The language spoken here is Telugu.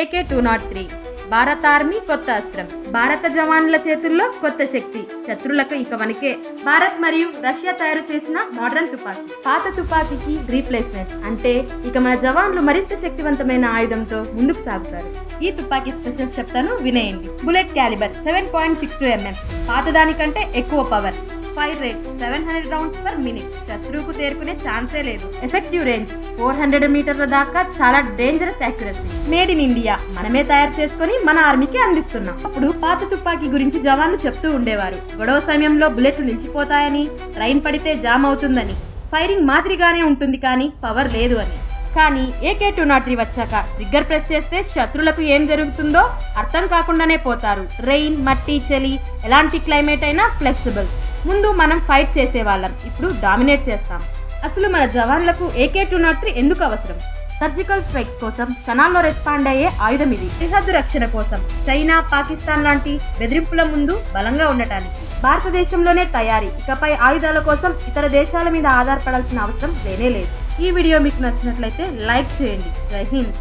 AK two nought three. భారత ఆర్మీ కొత్త అస్త్రం. భారత జవాన్ల చేతుల్లో కొత్త శక్తి. శత్రులకు ఇక వనికే భారత్ మరియు రష్యా తయారు చేసిన మోడర్న్ తుపాకీ. పాత తుపాకీకి రీప్లేస్మెంట్. అంటే ఇక మన జవాన్లు మరింత శక్తివంతమైన ఆయుధంతో ముందుకు సాగుతారు. ఈ తుపాకీ స్పెషల్స్ చెప్తాను వినేయండి. Bullet calibre seven point six two mm. పాతదానికంటే ఎక్కువ power. Fire rate seven hundred rounds per minute. శత్రువుకు తేరుకునే ఛాన్సే లేదు. ఎఫెక్టివ్ రేంజ్ ఫోర్ హండ్రెడ్ మీటర్ల దాకా చాలా dangerous accuracy. Made in India. మనమే తయారు చేసుకొని మన ఆర్మీకి అందిస్తున్నాం. అప్పుడు పాత తుపాకీ గురించి జవాన్లు చెప్తూ ఉండేవారు. గొడవ సమయంలో బుల్లెట్లు నిలిచిపోతాయని ట్రైన్ పడితే జామ్ అవుతుందని. ఫైరింగ్ మాదిరిగానే ఉంటుంది కానీ పవర్ లేదు అని. కానీ ఏకే టూ నాట్ త్రీ వచ్చాక ట్రిగ్గర్ ప్రెస్ చేస్తే శత్రులకు ఏం జరుగుతుందో అర్థం కాకుండానే పోతారు. రెయిన్ మట్టి చలి ఎలాంటి క్లైమేట్ అయినా ఫ్లెక్సిబుల్. ముందు మనం ఫైట్ చేసేవాళ్ళం. ఇప్పుడు డామినేట్ చేస్తాం. అసలు మన జవాన్లకు ఏకే టూ నాట్ త్రీ ఎందుకు అవసరం? సర్జికల్ స్ట్రైక్స్ కోసం క్షణాల్లో రెస్పాండ్ అయ్యే ఆయుధం ఇది. సరిహద్దు రక్షణ కోసం చైనా పాకిస్తాన్ లాంటి బెదిరింపుల ముందు బలంగా ఉండటానికి. భారతదేశంలోనే తయారీ ఇకపై ఆయుధాల కోసం ఇతర దేశాల మీద ఆధారపడాల్సిన అవసరం లేనే లేదు. ఈ వీడియో మీకు నచ్చినట్లయితే లైక్ చేయండి. జై హింద్.